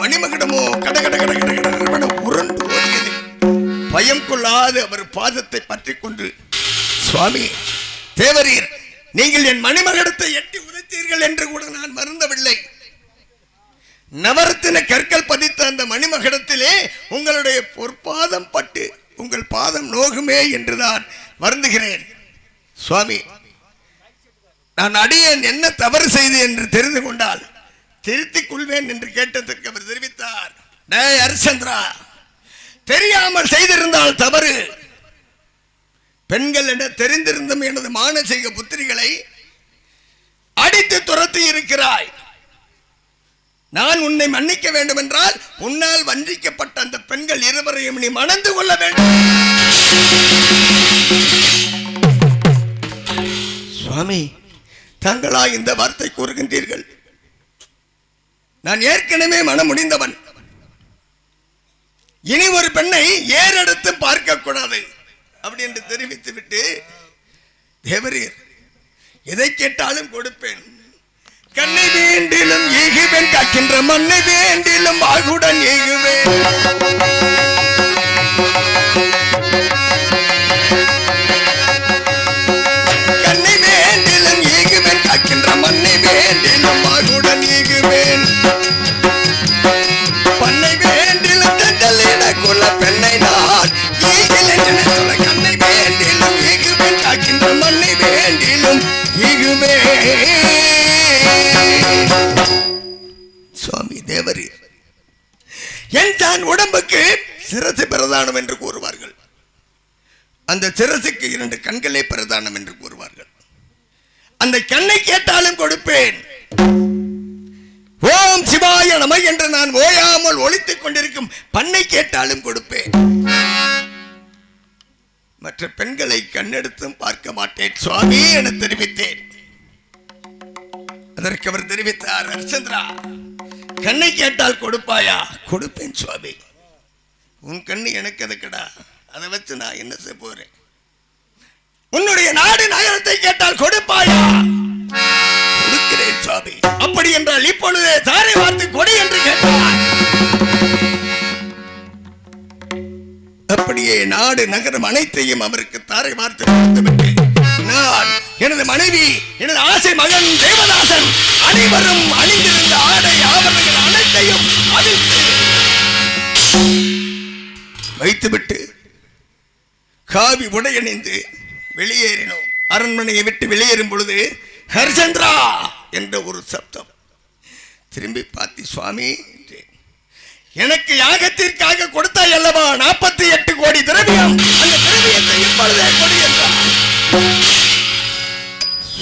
மணிமகுடமோ? கட கட கட கட கட உருண்டு ஓடியது. பயம் கொள்ளாது அவர் பாதத்தை பற்றி கொண்டு சுவாமி தேவரீர் நீங்கள் என் மணிமகடத்தை எட்டி உதைத்தீர்கள் என்று கூட நான் மறந்தவில்லை. நவரத்தின கற்கள் பதித்த அந்த மணிமகடத்திலே உங்களுடைய பொற்பாதம் பட்டு உங்கள் பாதம் நோகுமே என்றுதான் வருந்துகிறேன். சுவாமி நான் அடியேன் என்ன தவறு செய்து என்று தெரிந்து கொண்டால் திருத்திக் கொள்வேன் என்று கேட்டதற்கு அவர் தெரிவித்தார். டேய் ஹரிச்சந்திரா தெரியாமல் செய்திருந்தால் தவறு. பெண்கள் என தெரிந்திருந்தும் எனது மானசீக புத்திரிகளை அடித்து துரத்தி இருக்கிறாய். நான் உன்னை மன்னிக்க வேண்டும் என்றால் உன்னால் வஞ்சிக்கப்பட்ட அந்த பெண்கள் இருவரையும் நீ மணந்து கொள்ள வேண்டும். சுவாமி தாங்களா இந்த வார்த்தை கூறுகின்றீர்கள். நான் ஏற்கனவே மனம் முடிந்தவன். இனி ஒரு பெண்ணை ஏறெடுத்து பார்க்க கூடாது. அப்படி என்று தெரிவித்து விட்டு தேவரீர் எதை கேட்டாலும் கொடுப்பேன். கண்ணை வேண்டிலும் ஏகுவேன் காக்கின்ற மண்ணை வேண்டிலும் வாகுடன் ஏகுவேன். கண்ணை வேண்டிலும் ஏகுவேன் காக்கின்ற மண்ணை வேண்டிலும் ஆகுடன் ஏகுவேன். சுவாமி தேவரி. என் தான் உடம்புக்கு சிரசு பிரதானம் என்று கூறுவார்கள். அந்த சிரசுக்கு இரண்டு கண்களே பிரதானம் என்று கூறுவார்கள். அந்த கண்ணை கேட்டாலும் கொடுப்பேன். ஓம் சிவாய நம என்று நான் ஓயாமல் ஒழித்துக் கொண்டிருக்கும் பண்ணை கேட்டாலும் கொடுப்பேன். மற்ற பெண்களை கண்ணெடுத்தும் பார்க்க மாட்டேன். சுவாமி என தெரிவித்தேன். அதற்கு அவர் தெரிவித்தார் ஹரிச்சந்திரா. கண்ணை கேட்டால் கொடுப்பாயா? கொடுப்பேன் சுவாமி. உன் கண்ணு எனக்கு எதுக்குடா? அதை வச்சு நான் என்ன செய்ய போறேன்? உன்னுடைய நாடு நகரத்தை கேட்டால் கொடுப்பாயா? கொடுக்கிறேன் சுவாமி. அப்படி என்றால் இப்பொழுதே தாரை வார்த்து கொடி என்று கேட்டார். அப்படியே நாடு நகரம் அனைத்தையும் அவருக்கு தாரை வார்த்து கொடுத்துவிட்டு நான் எனது மனைவி எனது ஆசை மகன் தேவதாசன் அனைவரும் அணிந்திருந்த ஆடை ஆபரணங்கள் அனைத்தையும் வைத்துவிட்டு காவி உடையணிந்து வெளியேறினோம். அரண்மனையை விட்டு வெளியேறும் பொழுது ஹரிச்சந்திரா என்ற ஒரு சப்தம். திரும்பி பார்த்து சுவாமி என்றேன். எனக்கு யாகத்திற்காக கொடுத்தாய் அல்லவா? நாற்பத்தி எட்டு கோடி திரவியம். அந்த திரவியத்தை இப்பொழுதே கொடி என்றார்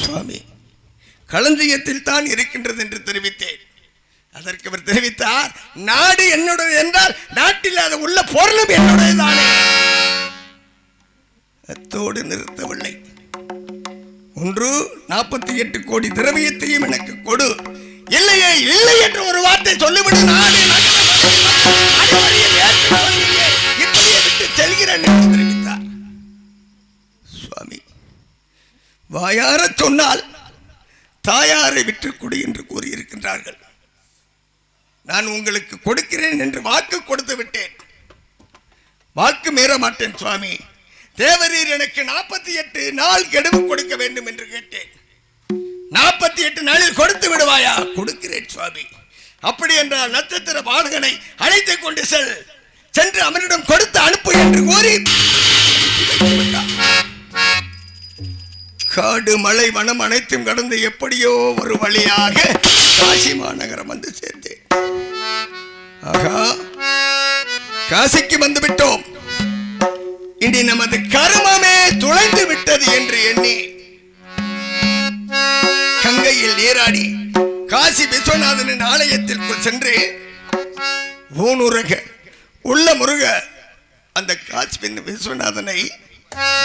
சுவாமி களஞ்சியத்தில் தான் இருக்கின்றது என்று தெரிவித்தேன். அதற்கு அவர் தெரிவித்தார் நாடு என்னுடையது என்றால் நாட்டில் அது உள்ள பொருளும் என்னுடையதானே அத்தோடு நிறுத்தவில்லை. ஒன்று நாற்பத்தி எட்டு கோடி திரவியத்தையும் எனக்கு கொடு. இல்லையே இல்லை என்று ஒரு வார்த்தை சொல்லிவிடு நாடு இப்படியே விட்டு செல்கிறேன் என்று தெரிவித்தார். சுவாமி வாயார சொன்னால் தாயாரை விற்றுக்குடி கொடு என்று கூறியிருக்கின்றார்கள். நான் உங்களுக்கு கொடுக்கிறேன் என்று வாக்கு கொடுத்து விட்டேன். வாக்கு மீற மாட்டேன் சுவாமி. தேவரீர் எனக்கு நாற்பத்தி எட்டு நாள் கெடுவு கொடுக்க வேண்டும் என்று கேட்டேன். நாற்பத்தி எட்டு நாளில் கொடுத்து விடுவாயா? கொடுக்கிறேன் சுவாமி. அப்படி என்றால் நட்சத்திர பாடகனை அழைத்துக் கொண்டு செல். சென்று அவனிடம் கொடுத்து அனுப்பு என்று கூறி காடு மலை வனம் அனைத்தும் கடந்து எப்படியோ ஒரு வழியாக காசி மாநகரம் வந்து சேர்ந்தேன். ஆகா காசிக்கு வந்து விட்டோம். இனி நமது கருமமே துளைந்து விட்டது என்று எண்ணி கங்கையில் நீராடி காசி விஸ்வநாதனின் ஆலயத்திற்குள் சென்று ஊனுருக உள்ள முருக அந்த காசி விஸ்வநாதனை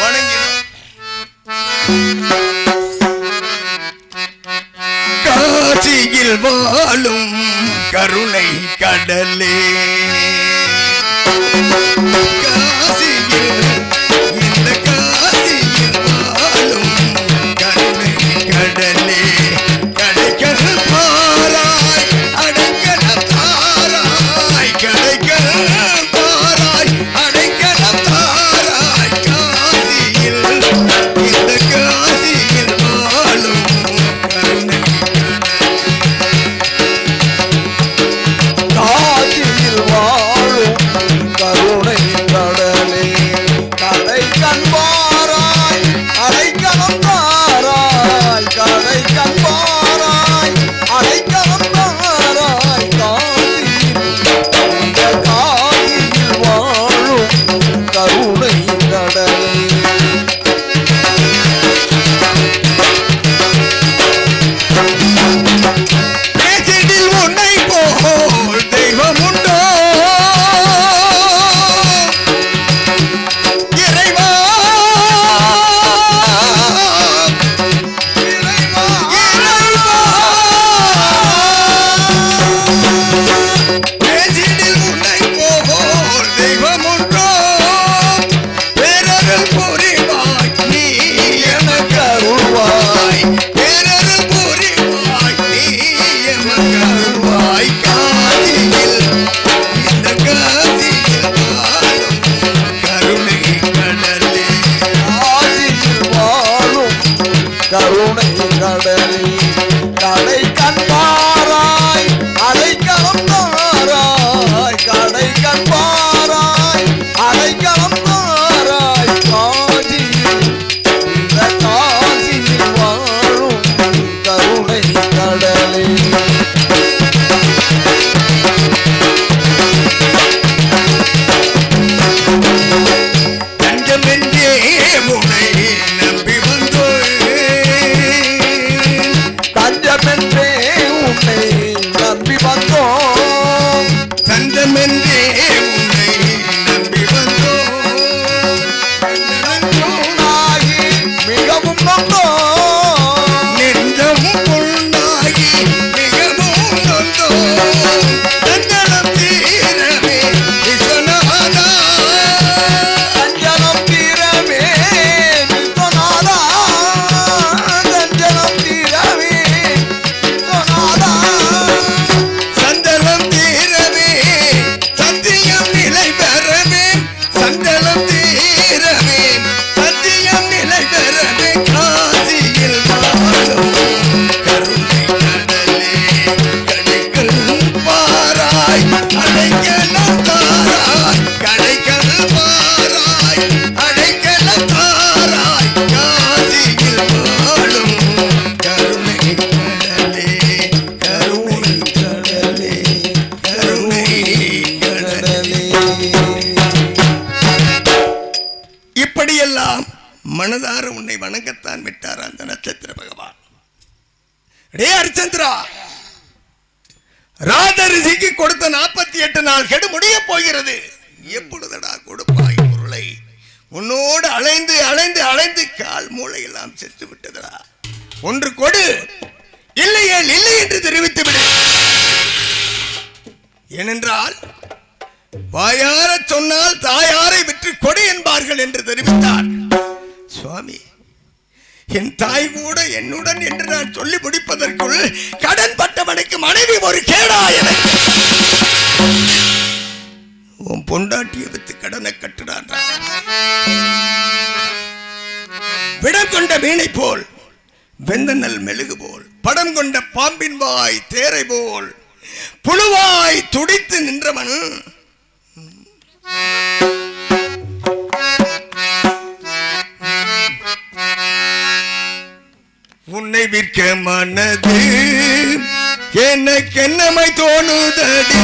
வணங்கினோம். காசியில் வாழும் கருணை கடலே. போகிறது. எப்பொழுதடா கொடுப்பாய் பொருளை? உன்னோடு அலைந்து அலைந்து அலைந்து கால் மூளையெல்லாம் செத்து விட்டதடா. ஒன்று கொடு. இல்லையே இல்லை என்று தெரிவித்து விடு. ஏனென்றால் வாயார சொன்னால் தாயாரை விற்று கொடு என்பார்கள் என்று தெரிவித்தார். சுவாமி என் தாய் கூட என்னுடன் என்று நான் சொல்லி முடிப்பதற்குள் கடன் பட்டவனுக்கு மனைவி ஒரு கேடா எனக்கு. உன் பொண்டாட்டியை வித்து கடனை கட்டுடான் விடம் கொண்ட மீனை போல் வெந்தநல் மெழுகு போல் படம் கொண்ட பாம்பின் வாய் தேரை போல் புழுவாய் துடித்து நின்றவன். உன்னை விற்க மனது எனக்கு என்னமை தோணுதடி.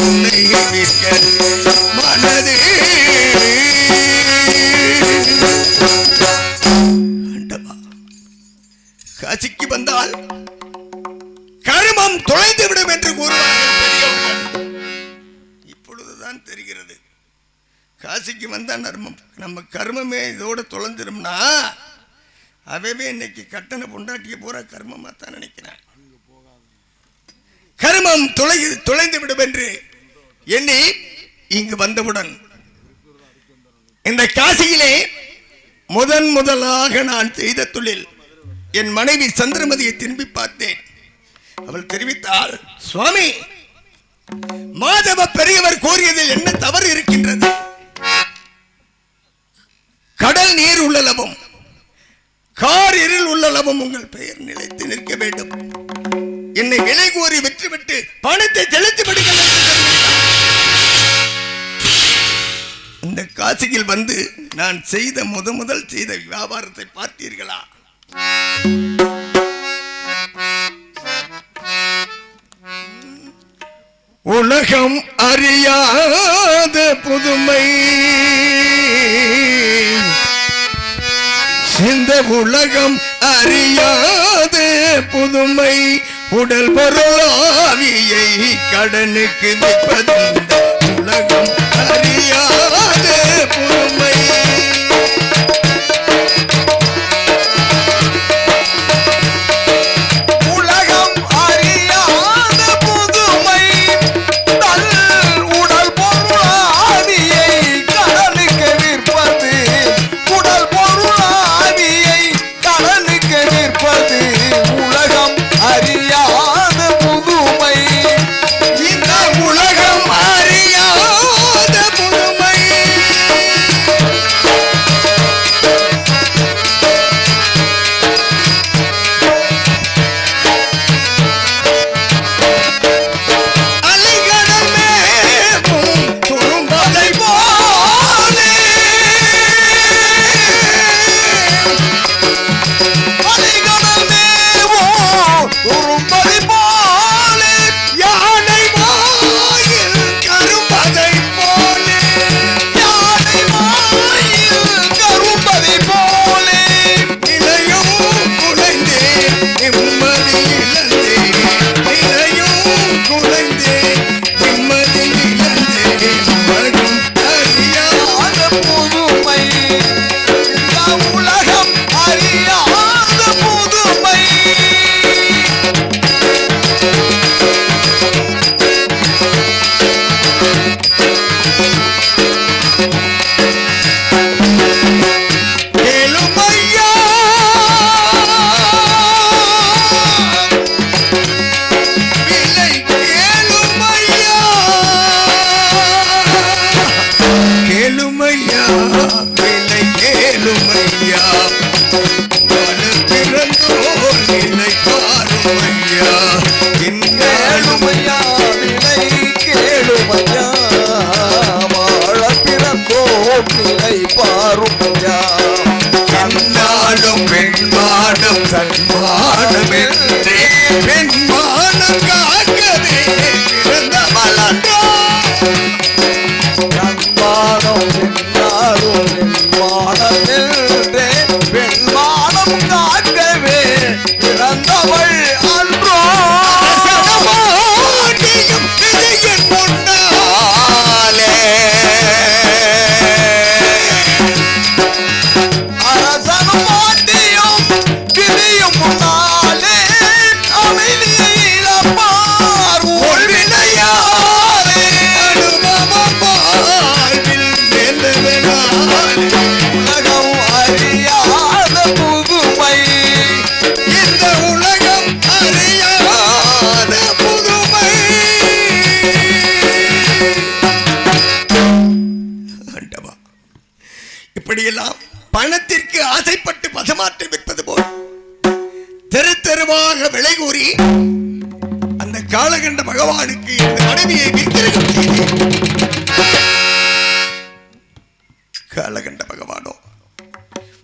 உன்னை விற்க மனது காசிக்கு வந்தால் கருமம் தொலைந்து விடும் என்று கூறுவார்கள் இப்பொழுதுதான் தெரிகிறது. காசிக்கு வந்தால் நர்மம் நம்ம கர்மமே இதோட தொலைஞ்சிரும்னா அவவே இன்னைக்கு கட்டண பொண்டாட்டிய பூரா கர்மமா தான் நினைக்கிறேன். கருமம் தொலை தொலைந்து விடும் என்று எண்ணி இங்கு வந்தவுடன் இந்த காசியிலே முதன் முதலாக நான் செய்த தொழில் என் மனைவி சந்திரமதியை திரும்பி பார்த்தேன். அவள் தெரிவித்தாள் சுவாமி மாதவ பெரியவர் கூறியதில் என்ன தவறு இருக்கின்றது? கடல் நீர் உள்ளளவும் கார் இருள் உள்ளளவும் உங்கள் பெயர் நிலைத்து நிற்க வேண்டும். என்னை விலை கூறி விற்றுவிட்டு பணத்தை செலுத்தி இந்த காசியில் வந்து நான் செய்த முத முதல் செய்த வியாபாரத்தை பார்த்தீர்களா? உலகம் அறியாத புதுமை. இந்த உலகம் அறியாத புதுமை. உடல் பொருளாவியை கடனுக்கு விற்பதும் உலகம் அறியாத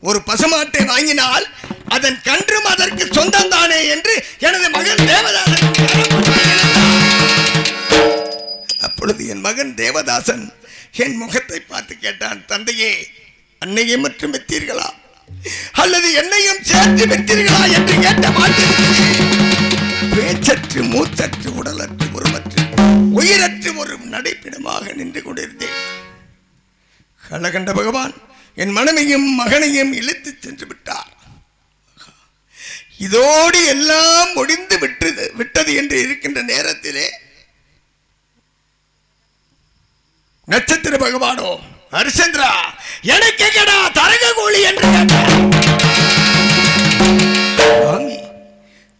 ஒரு பசுமாட்டை வாங்கினால் அதன் கன்றும் அதற்கு சொந்தம் தானே என்று எனது மகன் தேவதாசன் அப்பொழுது என் மகன் தேவதாசன் என் முகத்தை பார்த்து கேட்டான் தந்தையே அன்னையை மட்டும் வித்தீர்களா? அல்லது என்னையும் சேர்த்து வித்தீர்களா என்று கேட்ட மாட்டேன் பேச்சற்று மூச்சற்று உடலற்று உருவற்று உயிரற்று ஒரு நடைப்பிடமாக நின்று கொண்டிருந்தேன். கலகண்ட பகவான் என் மனைவியும் மகனையும் இழுத்துச் சென்று விட்டார். இதோடு எல்லாம் முடிந்து விட்டது விட்டது என்று இருக்கின்ற நேரத்திலே நட்சத்திர பகவானோ ஹரிச்சந்திரா எனக்கு கேடா தரக கோழி என்று கேட்டார்.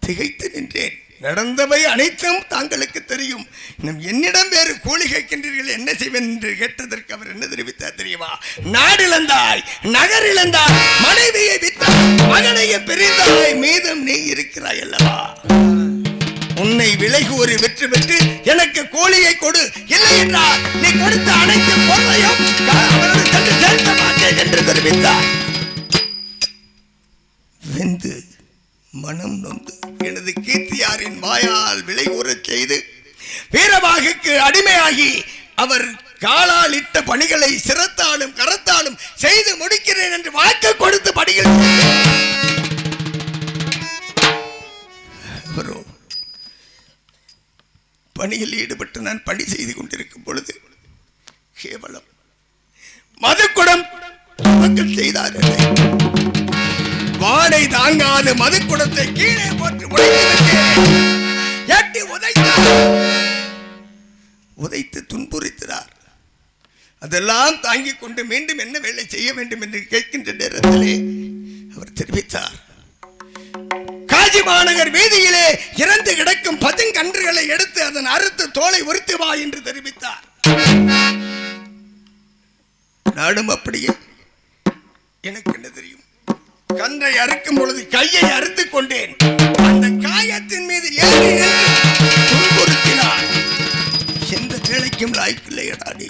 திகைத்து நின்றேன். நடந்தவை அனைத்தும் தாங்களுக்கு தெரியும். என்னிடம் வேறு கூலி கேட்கின்றீர்கள் என்ன செய்வேன் என்று கேட்டதற்கு அவர் என்ன தெரிவித்தார் தெரியுமா? நாடு இழந்தாய் நகர் இழந்தாய் மனைவியை வித்தாய் மகனையை பிரிந்தாய் மீதம் நீ இருக்கிறாய் அல்லவா? உன்னை விலகி ஒரு வெற்றி விட்டு எனக்கு கோழியை கொடு. இல்லை என்றால் நீ கொடுத்த அனைத்து பொருளையும் அவரோடு சென்று சேர்க்க மாட்டேன் என்று தெரிவித்தார். வெந்து மனம் நொந்து எனது கீர்த்தியாரின் வாயால் விலை கூறச் செய்து வீரபாகுக்கு அடிமையாகி அவர் காலால் இட்ட பணிகளை சிரத்தாலும் கரத்தாலும் செய்து முடிக்கிறேன் என்று வாக்கு கொடுத்து பணிகள் செய்தார். பணியில் ஈடுபட்டு நான் பணி செய்து கொண்டிருக்கும் பொழுது கேவலம் மதுக்குடம் மக்கள் செய்தார்கள் வாடை தாங்காத மதுக்குடத்தை கீழே போட்டு எட்டி உதைத்தார். உதைத்து துன்புறுத்தினார். அதெல்லாம் தாங்கிக் கொண்டு மீண்டும் என்ன வேலை செய்ய வேண்டும் என்று கேட்கின்ற நேரத்திலே அவர் தெரிவித்தார். காஜி மாநகர் வீதியிலே இறந்து கிடக்கும் பதுங்கன்றுகளை எடுத்து அதன் அறுத்து தோலை உரித்து வா என்று தெரிவித்தார். நானும் அப்படியே. எனக்கு என்ன தெரியும்? கன்றை அறுக்கும் பொழுது கையை அறுத்துக் கொண்டேன். அந்த காயத்தின் மீது ஏறி நின்று எந்த வேலைக்கும் லாய்க்கில்லையடா நீ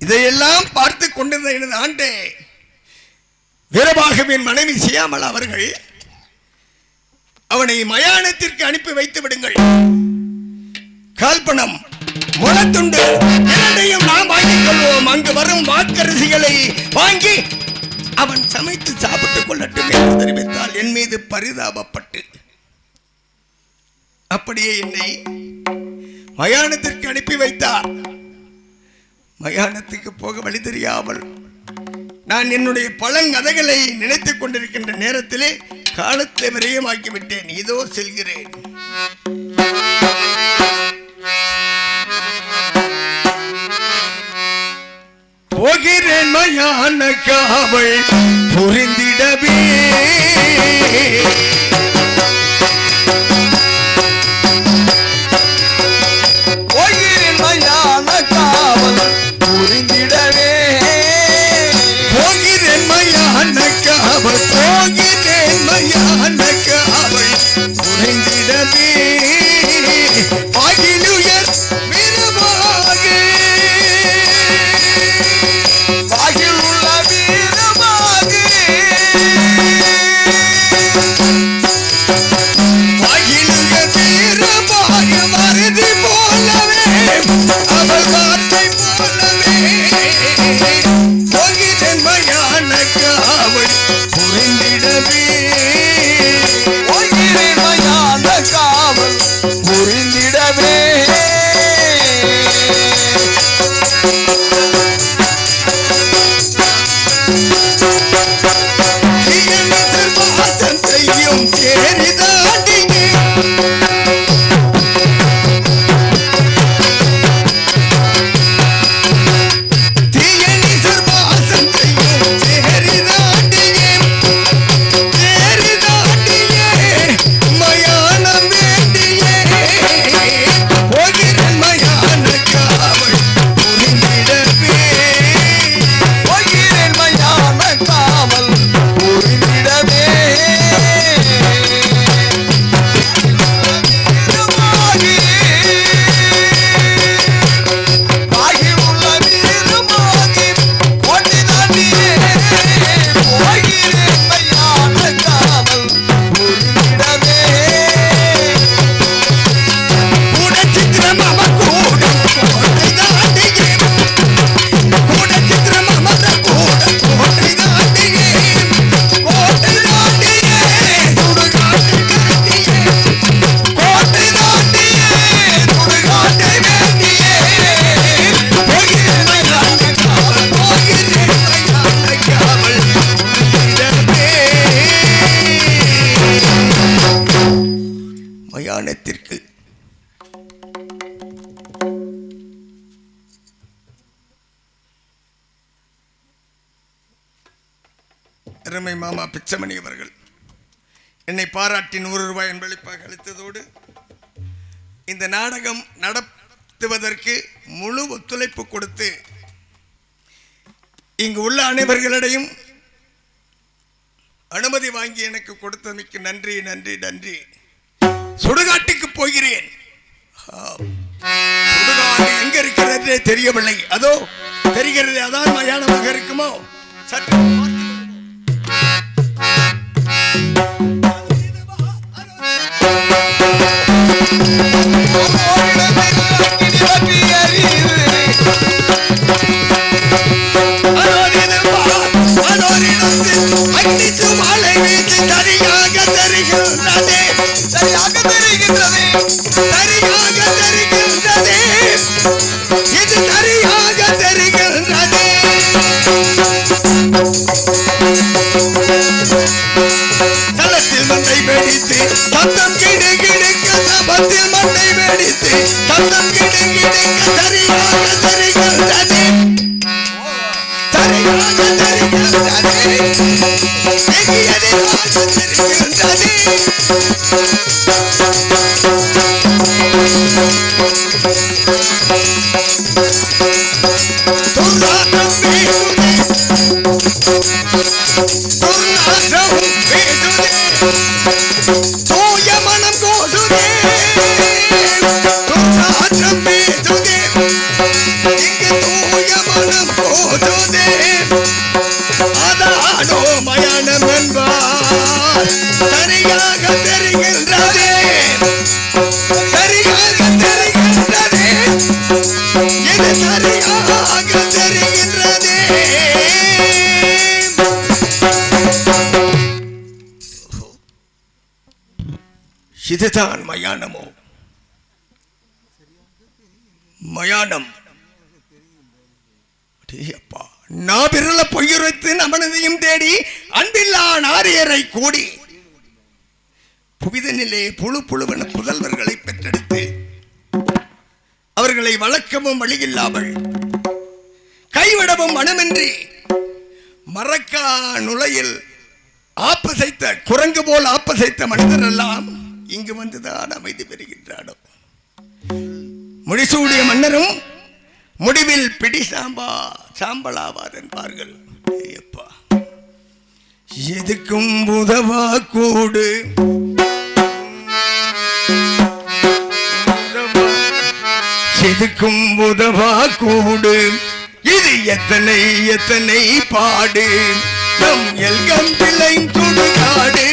இதையெல்லாம் பார்த்து கொண்டிருந்த எனது ஆண்டே வீரபாகவின் மனைவி சியாமல் அவர்கள் அவனை மயானத்திற்கு அனுப்பி வைத்து விடுங்கள். கால்பணம் முளத்துண்டு இரண்டையும் நாம் வாங்கிக் கொள்வோம். அங்கு வரும் வாக்கரிசிகளை வாங்கி அவன் சமைத்து சாப்பிட்டுக் கொள்ளட்டும் என்று தெரிவித்தால் என் மீது பரிதாபப்பட்டு. அப்படியே என்னை மயானத்திற்கு அனுப்பி வைத்தார். மயானத்துக்கு போக வழி தெரியாமல் நான் என்னுடைய பழங்கதைகளை நினைத்துக் கொண்டிருக்கின்ற நேரத்திலே காலத்தை விரயமாக்கிவிட்டேன். இதோ செல்கிறேன். போகிறேன். மயான காவல் புரிந்திடவே. மாமா அவர்கள். என்னை பாராட்டி நூறு ரூபாய் என்பளிப்பாக அளித்ததோடு இந்த நாடகம் நடத்துவதற்கு முழு ஒத்துழைப்பு கொடுத்து இங்கு உள்ள அனைவர்களிடையும் அனுமதி வாங்கி எனக்கு கொடுத்தமைக்கு நன்றி நன்றி நன்றி. சுடுகாட்டுக்கு போகிறேன். சுடுகாடு எங்க இருக்கிறதே தெரியவில்லை. அதோ தெரிகிறது அதான் மயானமாக இருக்குமோ? சற்று அடித்து மழை வீசி தனியாக தெரிகின்றதே. வருவோம். ஓரிடமே வெடித்து சத்தம் தரியாக சரியாக தெரிகின்றது சரியாக தெரிகின்றது எங்கியதிலாக இதுதான் மயானமோ? மயானம். அப்பா நாபிரல பொய்யுரைத்து நமனதையும் தேடி அன்பில்லா நாரியரை கூடி புவிதனிலே புழு புழுவன புதல்வர்களை பெற்றெடுத்து அவர்களை வளர்க்கவும் வழியில்லாமல் கைவிடவும் மனமின்றி மரக்கா நுழையில் ஆப்பசைத்த குரங்கு போல் ஆப்பசைத்த மனிதர் எல்லாம் இங்கு வந்துதான் அமைதி பெறுகின்றானோ? முடிசூடிய மன்னரும் முடிவில் பிடி சாம்பா சாம்பலாவார் என்பார்கள். ஐயப்பா எதுக்கும் உதவா கூடு? எதுக்கும் உதவா கூடு? இது எத்தனை எத்தனை பாடு? நம் எல்கம் பிள்ளை துடுகாடு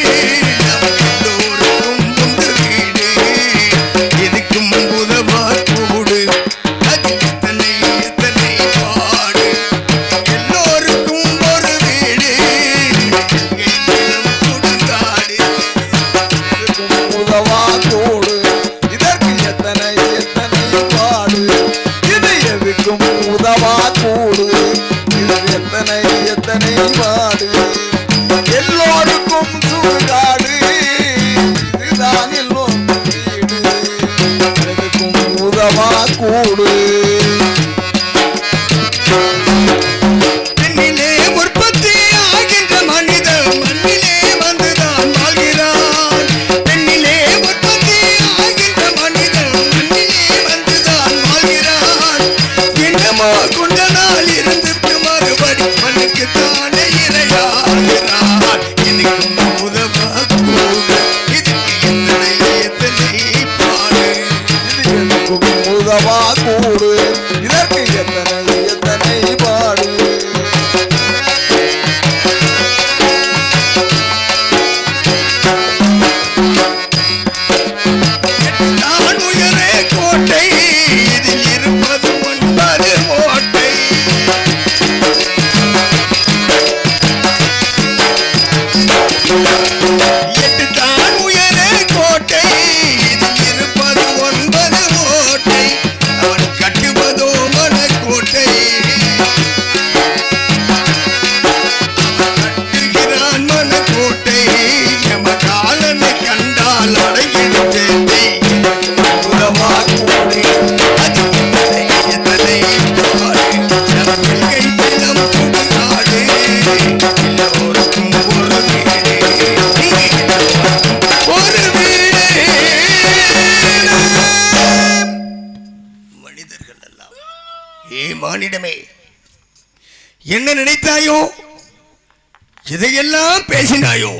இதையெல்லாம் பேசினாயோ?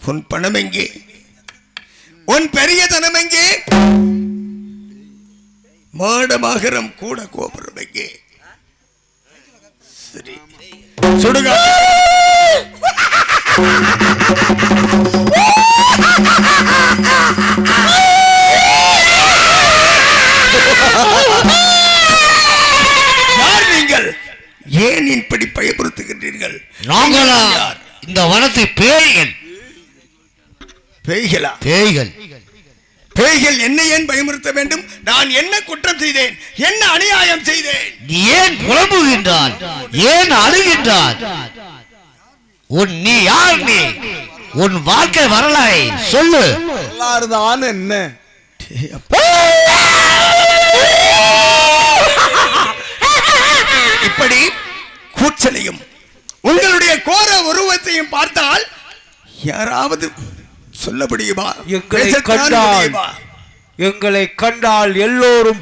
உன் பணம் எங்கே? உன் பெரிய தனம் எங்கே? மாடமாகரம் கூட கோபுரம் எங்கே? சரி. சுடுக. யார் நீங்கள்? ஏன் இப்படி பயமுறுத்துகின்றீர்கள்? நாங்களா? இந்த வனத்து பேய்கள். பேய்களா? பேய்கள். பேய்கள் என்னை ஏன் பயமுறுத்த வேண்டும்? நான் என்ன குற்றம் செய்தேன்? என்ன அநியாயம் செய்தேன்? நீ ஏன் புலம்புகின்றான் ஏன் அழுகின்றான் உன் நீ யார் நீ? உன் வாழ்க்கை வரலாறை சொல்லு. எல்லாரும் தான் என்ன இப்படி கூச்சலையும் உங்களுடைய கோர உருவத்தையும் பார்த்தால் யாராவது சொல்ல முடியுமா எங்களை கண்டால்? எங்களை கண்டால் எல்லோரும்